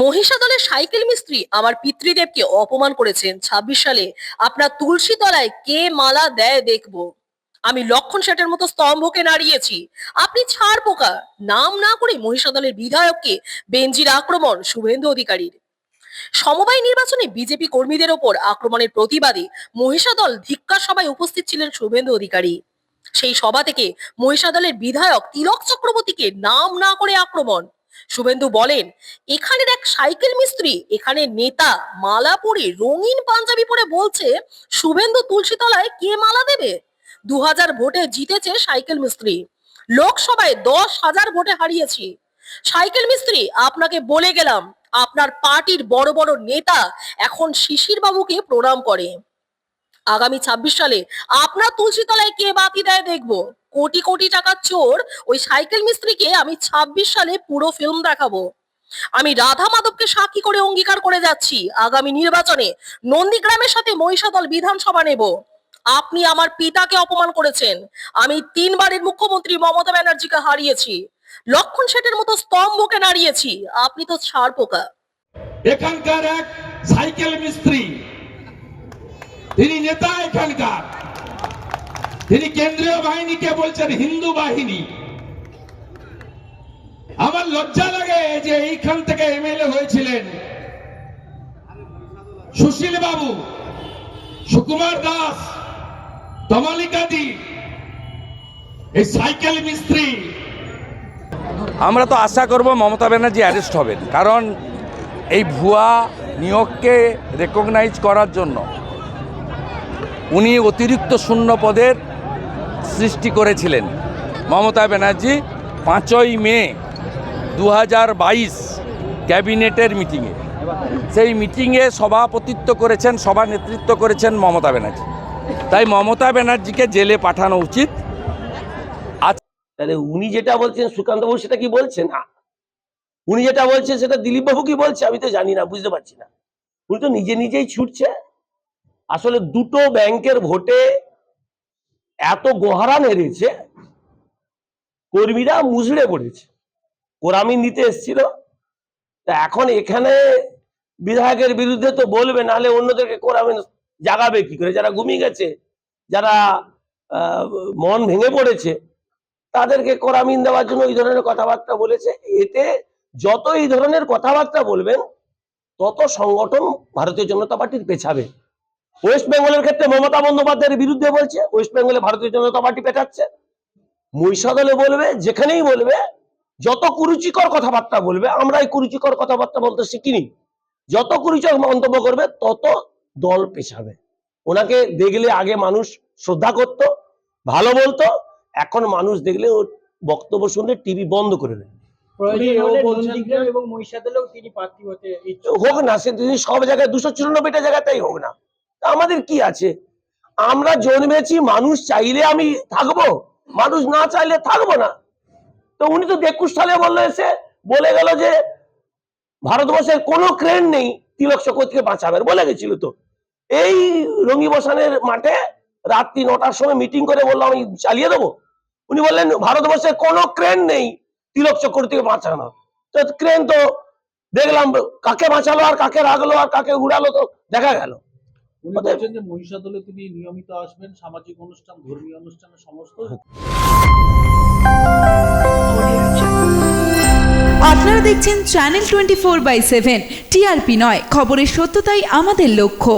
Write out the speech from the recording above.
মহিষাদলের cycle মিস্ত্রি আমার পিতৃদেবকে অপমান করেছেন। ছাব্বিশ সালে আপনার তুলসী তলায় কে মালা দেয় দেখব। আমি লক্ষণ শেঠের মতো স্তম্ভকে নাড়িয়েছি। আপনি ছাড় পোকা। নাম না করে মহিষাদলের বিধায়ককে বেঞ্জির আক্রমণ, শুভেন্দু অধিকারীর। সমবায় নির্বাচনে বিজেপি কর্মীদের ওপর আক্রমণের প্রতিবাদে মহিষাদল ধিক্কার সভায় উপস্থিত ছিলেন শুভেন্দু অধিকারী। সেই সভা থেকে মহিষাদলের বিধায়ক তিলক চক্রবর্তীকে নাম না করে আক্রমণ। শুভেন্দু বলেন, এখানের এক সাইকেল মিস্ত্রি এখানে নেতা মালা পরে রঙিন পাঞ্জাবি পরে বলছে, শুভেন্দু তুলসীতলায় কে মালা দেবে? দু হাজার ভোটে জিতেছে সাইকেল মিস্ত্রি। লোকসভায় দশ হাজার ভোটে হারিয়েছি। সাইকেল মিস্ত্রি, আপনাকে বলে গেলাম, আপনার পার্টির বড় বড় নেতা এখন শিশির বাবুকে প্রণাম করে। আগামী ছাব্বিশ সালে আপনার তুলসীতলায় কে বাতি দেয় দেখব? কোটি কোটি টাকার চোর ওই সাইকেল মিস্ত্রিকে আমি ছাব্বিশ সালে পুরো ফিল্ম দেখাবো। আমি রাধা মাধবকে সাক্ষী করে অঙ্গীকার করে যাচ্ছি। আগামী নির্বাচনে নন্দীগ্রামের সাথে মহিষাদল বিধানসভা নেব। আপনি আমার পিতাকে অপমান করেছেন। আমি তিনবারের মুখ্যমন্ত্রী মমতা ব্যানার্জিকে হারিয়েছি। লক্ষণ শেঠের মতো স্তম্ভকে নাড়িয়েছি। আপনি তো ছাড় পোকা এখানকার এক সাইকেল মিস্ত্রি তিনি নেতা এখানকার। তিনি কেন্দ্রীয় বাহিনীকে বলছেন হিন্দু বাহিনী। আমার লজ্জা লাগে যে এইখান থেকে এমএলএ হয়েছিলেন সুশীল বাবু, সুকুমার দাস তমালিকাদি এই সাইকেল মিস্ত্রি। আমরা তো আশা করব মমতা ব্যানার্জি অ্যারেস্ট হবেন, কারণ এই ভুয়া নিয়োগকে রেকগনাইজ করার জন্য উনি অতিরিক্ত শূন্য পদের সৃষ্টি করেছিলেন। মমতা ব্যানার্জি পাঁচই মে দু হাজার বাইশ ক্যাবিনেটের মিটিংয়ে। সেই মিটিংয়ে সভাপতিত্ব করেছেন, সভা নেতৃত্ব করেছেন মমতা ব্যানার্জি। তাই মমতা ব্যানার্জিকে জেলে পাঠানো উচিত। তাহলে উনি যেটা বলছেন সুকান্ত বাবু সেটা কি বলছেন? না উনি যেটা বলছেন সেটা দিলীপ বাবু কি বলছে? আমি তো জানি না, বুঝতে পারছি না। উনি তো নিজে নিজেই ছুটছে। আসলে দুটো ব্যাংকের ভোটে এত গোহারান হেরেছে কর্মীরা মুজড়ে পড়েছে। কোরামি নিতে এসছিল। তা এখন এখানে বিধায়কের বিরুদ্ধে তো বলবে, নাহলে অন্যদেরকে কোরামিন জাগাবে কি করে? যারা ঘুমিয়ে গেছে, যারা মন ভেঙে পড়েছে, তাদেরকে করামিন দেওয়ার জন্য এই ধরনের কথাবার্তা বলেছে। এতে যত এই ধরনের কথাবার্তা বলবেন, তত সংগঠন ভারতীয় জনতা পার্টির পেছাবে। ওয়েস্ট বেঙ্গলের ক্ষেত্রে মমতা বন্দ্যোপাধ্যায়ের বিরুদ্ধে বলছে ওয়েস্ট বেঙ্গলে ভারতীয় জনতা পার্টি পেছাচ্ছে মহিষাদলে বলবে যেখানেই বলবে যত কুরুচিকর কথাবার্তা বলবে আমরা এই কুরুচিকর কথাবার্তা বলতে শিখিনি। যত কুরুচিকর মন্তব্য করবে তত দল পেছাবে। ওনাকে দেখলে আগে মানুষ শ্রদ্ধা করত ভালো বলতো এখন মানুষ দেখলে ওর বক্তব্য শুনলে টিভি বন্ধ করে দেয়। হোক না সে তিনি সব জায়গায় দুশো চুরানব্বইটা জায়গাতেই হোক না আমাদের কি আছে? আমরা জন্মেছি, মানুষ চাইলে আমি থাকব, মানুষ না চাইলে থাকব না। তো উনি তো একুশ সালে বলল এসে, বলে গেল যে ভারতবর্ষের কোনো ক্রেন নেই, তিলক চক্রবর্তীকে বাঁচাবেন, বলে গেছিল তো। এই রঙ্গি বসানের মাঠে রাত্রি নটার সময় মিটিং করে বলল, আমি চালিয়ে দেবো। উনি বললেন, ভারতবর্ষে কোনো ক্রেন নেই, তিলক চক্রবর্তীকে বাঁচানো তো ক্রেন তো দেখলাম, কাকে বাঁচালো আর কাকে রাখল আর কাকে উড়ালো তো দেখা গেল। উনি বলছেন যে মহিষাদলে তিনি নিয়মিত আসবেন সামাজিক অনুষ্ঠান ধর্মীয় অনুষ্ঠানে সমস্ত। আপনারা দেখছেন channel twenty four by seven TRP নয় খবরের সত্যতাই আমাদের লক্ষ্য।